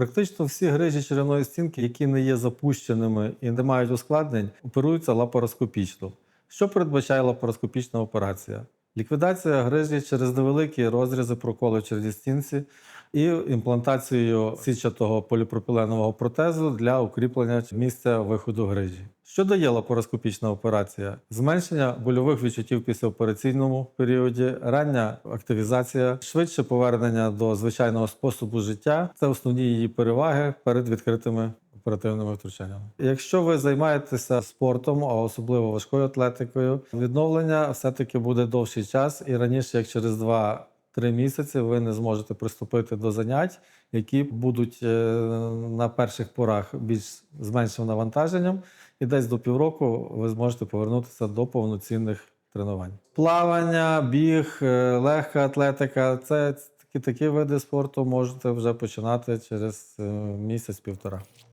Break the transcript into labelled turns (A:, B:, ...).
A: Практично всі грижі черевної стінки, які не є запущеними і не мають ускладнень, оперуються лапароскопічно. Що передбачає лапароскопічна операція? Ліквідація грижі через невеликі розрізи проколи червній стінці і імплантацією сітчатого поліпропіленового протезу для укріплення місця виходу грижі. Що дає лапароскопічна операція? Зменшення больових відчуттів в післяопераційному періоді, рання активізація, швидше повернення до звичайного способу життя це основні її переваги перед відкритими оперативними втручаннями. Якщо ви займаєтеся спортом, а особливо важкою атлетикою, відновлення все-таки буде довший час, і раніше, як через 2-3 місяці, ви не зможете приступити до занять, які будуть е, на перших порах більш з меншим навантаженням, і десь до півроку ви зможете повернутися до повноцінних тренувань. Плавання, біг, е, легка атлетика це такі, такі види спорту можете вже починати через е, місяць-півтора.